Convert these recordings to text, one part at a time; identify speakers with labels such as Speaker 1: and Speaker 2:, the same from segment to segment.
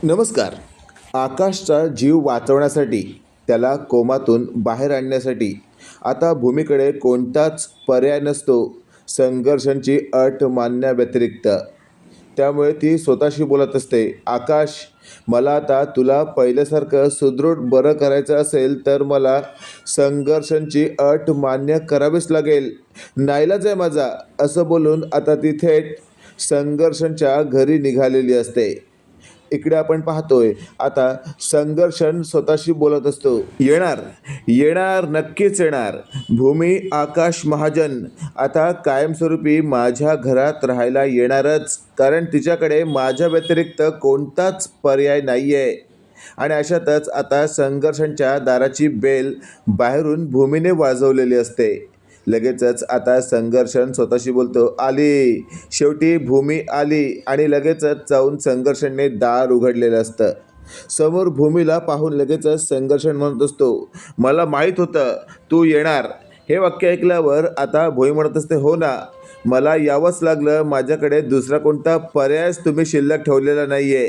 Speaker 1: नमस्कार. आकाशचा जीव वाचवण्यासाठी त्याला कोमातून बाहेर आणण्यासाठी आता भूमीकडे कोणताच पर्याय नसतो संघर्षांची अट मानण्याव्यतिरिक्त. त्यामुळे ती स्वतःशी बोलत असते आकाश मला आता तुला पहिल्यासारखं सुदृढ बरं करायचं असेल तर मला संघर्षांची अट मान्य करावीच लागेल. नाईलाच आहे माझा असं बोलून आता ती थेट संघर्षांच्या घरी निघालेली असते. इकडे आपण पाहतोय. आता संघर्षण स्वतःशी बोलत असतो. येणार येणार नक्कीच येणार. भूमी आकाश महाजन. आता कायमस्वरूपी माझ्या घरात राहायला येणारच. कारण तिच्याकडे माझ्या व्यतिरिक्त कोणताच पर्याय नाही आहे आणि अशातच आता संघर्षांच्या दाराची बेल बाहेरून भूमीने वाजवलेली असते. लगेचच आता संघर्षण स्वतःशी बोलतो आली शेवटी भूमी आली. आणि लगेचच जाऊन संघर्षणने दार उघडलेलं असतं. समोर भूमीला पाहून लगेचच संघर्षण म्हणत असतो मला माहीत होतं तू येणार. हे वाक्य ऐकल्यावर आता भोई म्हणत असते हो ना मला यावंच लागलं माझ्याकडे दुसरा कोणता पर्यायच तुम्ही शिल्लक ठेवलेला नाही आहे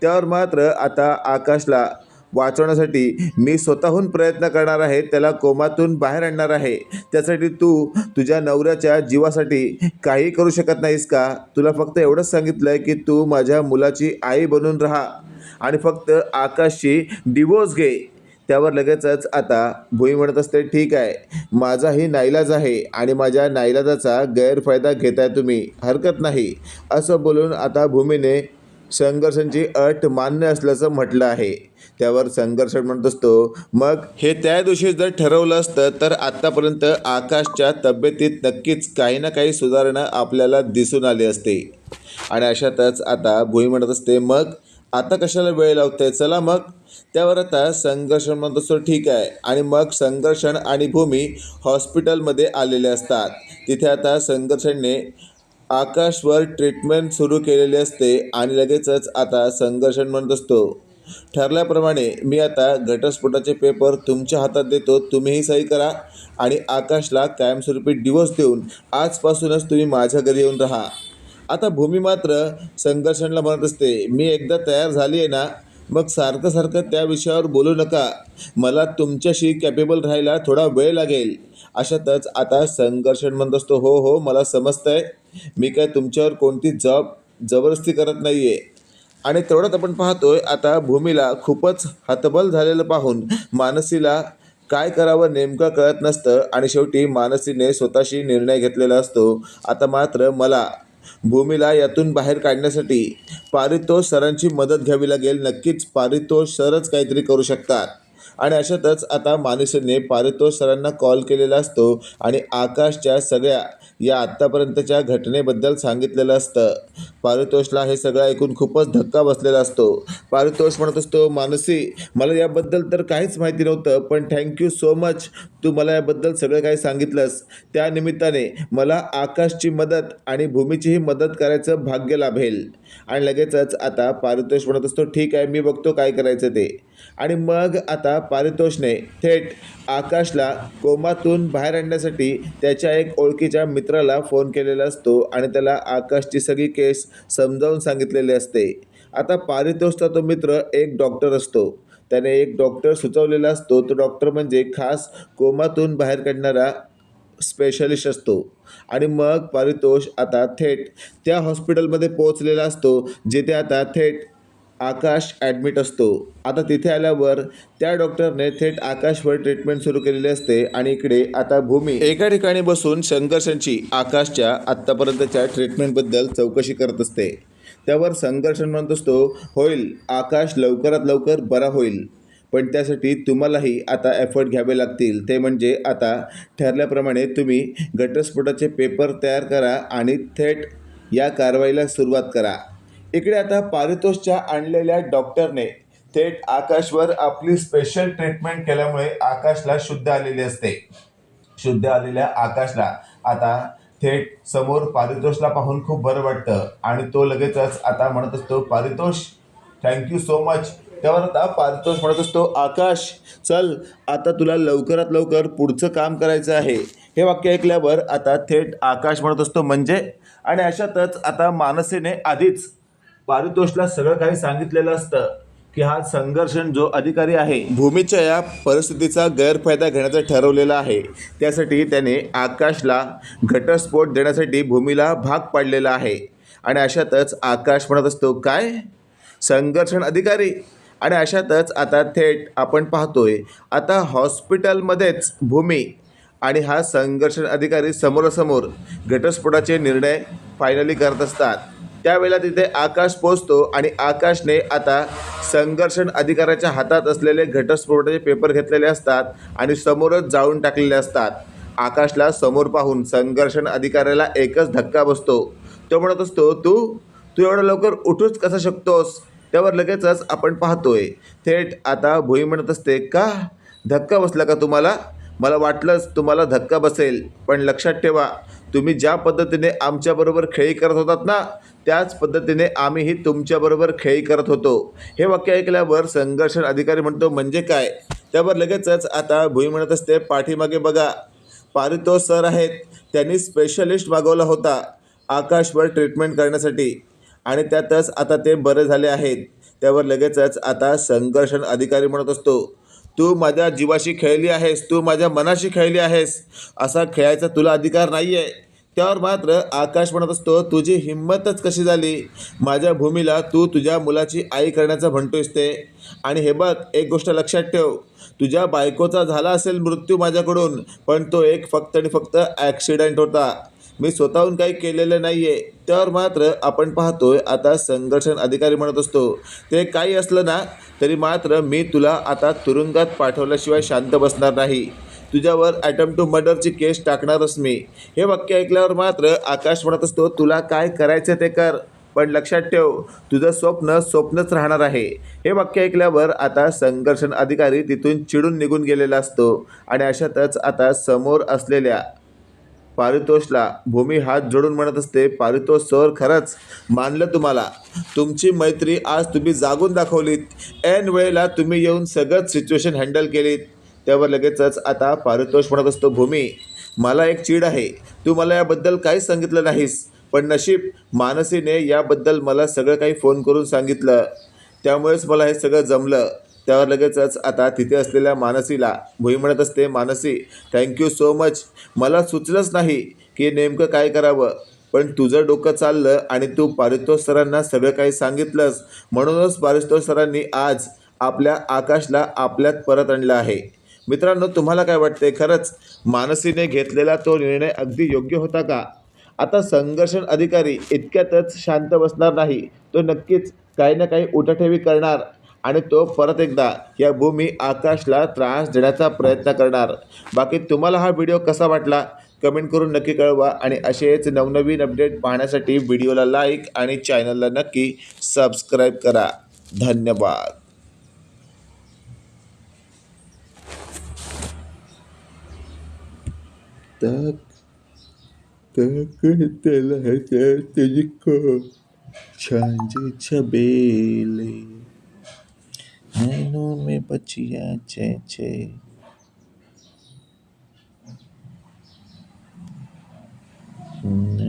Speaker 1: त्यावर मात्र आता आकाशला वाचवण्यासाठी मी स्वतःहून प्रयत्न करणार आहे त्याला कोमातून बाहेर आणणार आहे. त्यासाठी तू तुझ्या नवऱ्याच्या जीवासाठी काही करू शकत नाहीस का? तुला फक्त एवढंच सांगितलं आहे की तू माझ्या मुलाची आई बनून राहा आणि फक्त आकाशची डिवोर्स घे. त्यावर लगेचच आता भुई म्हणत असते ठीक आहे माझाही नाईलाज आहे आणि माझ्या नाईलाजाचा गैरफायदा घेताय तुम्ही. हरकत नाही. असं बोलून आता भूमीने संघर्षांची अट मान्य असल्याचं म्हटलं आहे. त्यावर संघर्षण म्हणत असतो. मग हे त्या दिवशी जर ठरवलं असतं तर आत्तापर्यंत आकाशच्या तब्येतीत नक्कीच काही ना काही सुधारणा आपल्याला दिसून आली असते. आणि अशातच आता भुई म्हणत असते मग आता कशाला वेळ लावते चला मग. त्यावर आता संघर्षण म्हणत असतो ठीक आहे. आणि मग संघर्षण आणि भूमी हॉस्पिटलमध्ये आलेले असतात. तिथे आता संघर्षणने आकाशवर ट्रीटमेंट सुरू केलेली असते आणि लगेचच आता संघर्षण म्हणत असतो. ठरल्याप्रमाणे मी आता घटस्फोटाचे पेपर तुमच्या हातात देतो तुम्हीही सही करा आणि आकाशला कायमस्वरूपी डिवोर्स देऊन आजपासूनच तुम्ही माझ्या घरी येऊन राहा. आता भूमी मात्र संघर्षणला म्हणत असते मी एकदा तयार झाली आहे ना मग सारखं सारखं त्या विषयावर बोलू नका. मला तुमच्याशी कॅपेबल राहायला थोडा वेळ लागेल. अशातच आता संघर्षण म्हणत असतो हो हो मला समजतंय. मी काय तुमच्यावर कोणती जॉब जबरदस्ती करत नाही आहे आणि तेवढ्यात आपण पाहतोय आता भूमीला खूपच हतबल झालेलं पाहून मानसीला काय करावं नेमकं कळत नसतं आणि शेवटी मानसीने स्वतःशी निर्णय घेतलेला असतो. आता मात्र मला भूमीला यातून बाहेर काढण्यासाठी पारितोष सरांची मदत घ्यावी लागेल. नक्कीच पारितोष सरच काहीतरी करू शकतात. आणि अशातच आता मानसीने पारितोष सरांना कॉल केलेला असतो आणि आकाशच्या सगळ्या या आत्तापर्यंतच्या घटनेबद्दल सांगितलेलं असतं. पारितोषला हे सगळं ऐकून खूपच धक्का बसलेला असतो. पारितोष म्हणत असतो मानसी मला याबद्दल तर काहीच माहिती नव्हतं पण थँक्यू सो मच तू मला याबद्दल सगळं काही सांगितलंस. त्यानिमित्ताने मला आकाशची मदत आणि भूमीचीही मदत करायचं भाग्य लाभेल. आणि लगेचच आता पारितोष म्हणत असतो ठीक आहे मी बघतो काय करायचं ते. आणि मग आता पारितोषने थेट आकाशला कोमातून बाहेर आणण्यासाठी त्याच्या एक ओळखीच्या मित्राला फोन केलेला असतो आणि त्याला आकाशची सगळी केस समजावून सांगितलेली असते. आता पारितोषचा तो मित्र एक डॉक्टर असतो. त्याने एक डॉक्टर सुचवलेला असतो. तो डॉक्टर म्हणजे खास कोमातून बाहेर काढणारा स्पेशलिस्ट असतो. आणि मग पारितोष आता थेट त्या हॉस्पिटलमध्ये पोहोचलेला असतो जिथे आता थेट आकाश ॲडमिट असतो. आता तिथे आल्यावर त्या डॉक्टरने थेट आकाशवर ट्रीटमेंट सुरू केलेली असते आणि इकडे आता भूमी. एका ठिकाणी बसून संघर्षांची आकाशच्या आत्तापर्यंतच्या ट्रीटमेंटबद्दल चौकशी करत असते. त्यावर संघर्षण म्हणत असतो होईल आकाश लवकरात लवकर बरा होईल. पण त्यासाठी तुम्हालाही आता एफर्ट घ्यावे लागतील. ते म्हणजे आता ठरल्याप्रमाणे तुम्ही घटस्फोटाचे पेपर तयार करा आणि थेट या कारवाईला सुरुवात करा. इकडे आता पारितोषच्या आणलेल्या डॉक्टरने थेट आकाशवर आपली स्पेशल ट्रीटमेंट केल्यामुळे आकाशला शुद्ध आलेली असते. शुद्ध आलेल्या आकाशला. आता थेट समोर पारितोषला पाहून खूप बरं वाटतं. आणि तो लगेचच आता म्हणत असतो पारितोष थँक्यू सो मच त्यावर आता पारितोष म्हणत असतो आकाश चल आता तुला लवकरात लवकर पुढचं काम करायचं आहे. हे वाक्य ऐकल्यावर आता थेट आकाश म्हणत असतो म्हणजे? आणि अशातच आता मानसीने आधीच पारितोषला सगळं काही सांगितलेलं असतं की हा संघर्षण जो अधिकारी आहे भूमीच्या या परिस्थितीचा गैरफायदा घेण्याचं ठरवलेला आहे. त्यासाठी त्याने आकाशला घटस्फोट देण्यासाठी भूमीला भाग पाडलेला आहे. आणि अशातच आकाश म्हणत असतो काय? संघर्षण अधिकारी? आणि अशातच आता थेट आपण पाहतोय आता हॉस्पिटलमध्येच भूमी आणि हा संघर्षण अधिकारी समोरासमोर घटस्फोटाचे निर्णय फायनली करत असतात. त्यावेळेला तिथे आकाश पोचतो आणि आकाशने आता संघर्षण अधिकाऱ्याच्या हातात असलेले घटस्फोटाचे पेपर घेतलेले असतात आणि समोरच जाळून टाकलेले असतात. आकाशला समोर पाहून संघर्षण अधिकाऱ्याला एकच धक्का बसतो. तो म्हणत असतो तू तू एवढं लवकर उठूच कसा शकतोस त्यावर लगेचच आपण पाहतोय. थेट आता भुई म्हणत असते का? धक्का बसला का तुम्हाला? मला वाटलंच तुम्हाला धक्का बसेल. पण लक्षात ठेवा तुम्ही ज्या पद्धतीने आमच्याबरोबर खेळी करत होतात ना त्याच पद्धतीने आम्हीही तुमच्याबरोबर खेळी करत होतो. हे वाक्य ऐकल्यावर संघर्षण अधिकारी म्हणतो म्हणजे काय? त्यावर लगेचच आता भुई म्हणत असते पाठीमागे बघा. पारितोष सर आहेत. त्यांनी स्पेशलिस्ट मागवला होता आकाशवर ट्रीटमेंट करण्यासाठी. आणि त्यातच आता ते बरे झाले आहेत. त्यावर लगेचच आता संघर्षण अधिकारी म्हणत असतो. तू माझ्या जीवाशी खेळली आहेस तू माझ्या मनाशी खेळली आहेस. असा खेळायचा तुला अधिकार नाही आहे त्यावर मात्र आकाश म्हणत असतो तुझी हिंमतच कशी झाली? माझ्या भूमीला तू तुझ्या मुलाची आई करण्याचं म्हणतोयस ते. आणि हे बघ एक गोष्ट लक्षात ठेव. तुझ्या बायकोचा झाला असेल मृत्यू माझ्याकडून पण तो एक फक्त आणि फक्त ॲक्सिडेंट होता. मी स्वतःहून काही केलेलं नाही आहे त्यावर मात्र आपण पाहतोय आता संघर्षण अधिकारी म्हणत असतो. ते काही असलं ना तरी मात्र मी तुला आता तुरुंगात पाठवल्याशिवाय शांत बसणार नाही. तुझ्यावर ॲटम टू मर्डरची केस टाकणारच मी. हे वाक्य ऐकल्यावर मात्र आकाश म्हणत असतो तुला काय करायचं ते कर. पण लक्षात ठेव तुझं स्वप्न स्वप्नच राहणार आहे. हे वाक्य ऐकल्यावर आता संघर्षण अधिकारी तिथून चिडून निघून गेलेला असतो. आणि अशातच आता समोर असलेल्या पारितोषला भूमी हात जोडून म्हणत असते पारितोष सर खरंच मानलं तुम्हाला. तुमची मैत्री आज तुम्ही जागून दाखवलीत. ऐन वेळेला तुम्ही येऊन सगळंच सिच्युएशन हँडल केलीत. त्यावर लगेचच आता पारितोष म्हणत असतो भूमी मला एक चीड आहे. तू मला याबद्दल काहीच सांगितलं नाहीस पण नशीब मानसीने याबद्दल मला सगळं काही फोन करून सांगितलं. त्यामुळेच मला हे सगळं जमलं. त्यावर लगेचच आता तिथे असलेल्या मानसीला भुई म्हणत असते मानसी थँक्यू सो मच मला सुचलंच नाही की नेमकं काय करावं पण तुझं डोकं चाललं आणि तू पारितोष सरांना सगळं काही सांगितलंस. म्हणूनच पारितोष सरांनी आज आपल्या आकाशला आपल्यात परत आणलं आहे. मित्रांनो तुम्हाला काय वाटते खरंच मानसीने घेतलेला तो निर्णय अगदी योग्य होता का? आता संघर्षण अधिकारी इतक्यातच शांत बसणार नाही. तो नक्कीच काही ना काही उठाठेवी करणार. आणि तो परत एकदा या भूमी आकाशला त्रास देण्याचा प्रयत्न करणार. बाकी तुम्हाला हा व्हिडिओ कसा वाटला? कमेंट करून नक्की कळवा आणि असेच नवनवीन अपडेट पाहण्यासाठी व्हिडिओला लाईक आणि चॅनलला नक्की सबस्क्राईब करा. धन्यवाद. तक तक तलहते तुझको छांज छबेले। में बचिया चे चे नैनों